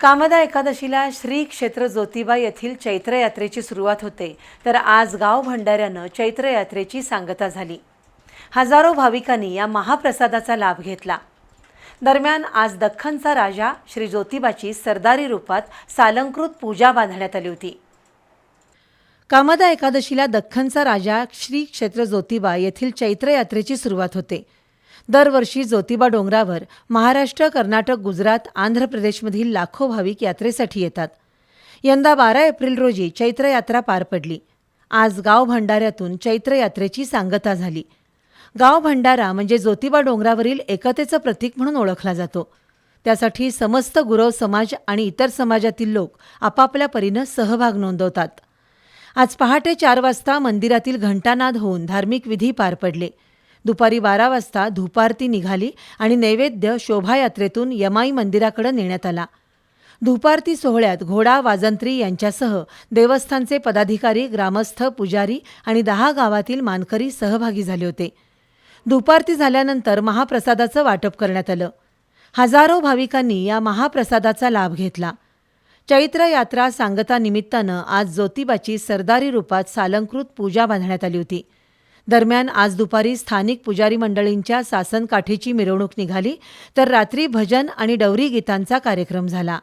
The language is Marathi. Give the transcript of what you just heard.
कामदा एकादशीला श्री क्षेत्र ज्योतिबा येथील चैत्र यात्रेची सुरुवात होते. तर आज गाव भंडाऱ्यानं चैत्र यात्रेची सांगता झाली. हजारो भाविकांनी या महाप्रसादाचा लाभ घेतला. दरम्यान आज दख्खनचा राजा श्री ज्योतिबाची सरदारी रूपात सालंकृत पूजा बांधण्यात आली होती. कामदा एकादशीला दख्खनचा राजा श्री क्षेत्र ज्योतिबा येथील चैत्र यात्रेची सुरुवात होते. दरवर्षी ज्योतिबा डोंगरावर महाराष्ट्र कर्नाटक गुजरात आंध्र प्रदेशमधील लाखो भाविक यात्रेसाठी येतात. यंदा बारा एप्रिल रोजी चैत्र यात्रा पार पडली. आज गाव भंडाऱ्यातून चैत्र यात्रेची सांगता झाली. गाव भंडारा म्हणजे ज्योतिबा डोंगरावरील एकतेचं प्रतीक म्हणून ओळखला जातो. त्यासाठी समस्त गुरव समाज आणि इतर समाजातील लोक आपापल्या परीनं सहभाग नोंदवतात. आज पहाटे चार वाजता मंदिरातील घंटानाद होऊन धार्मिक विधी पार पडले. दुपारी बारा वाजता धुपारती निघाली आणि नैवेद्य शोभायात्रेतून यमाई मंदिराकडे नेण्यात आला. धुपारती सोहळ्यात घोडा वाजंत्री यांच्यासह देवस्थानचे पदाधिकारी ग्रामस्थ पुजारी आणि दहा गावातील मानकरी सहभागी झाले होते. धुपारती झाल्यानंतर महाप्रसादाचं वाटप करण्यात आलं. हजारो भाविकांनी या महाप्रसादाचा लाभ घेतला. चैत्र यात्रा सांगता निमित्तानं आज ज्योतिबाची सरदारी रूपात सालंकृत पूजा बांधण्यात आली होती. दरम्यान आज दुपारी स्थानिक पुजारी मंडळींच्या सासनकाठीची मिरवणूक निघाली तर रात्री भजन आणि डवरी गीतांचा कार्यक्रम झाला.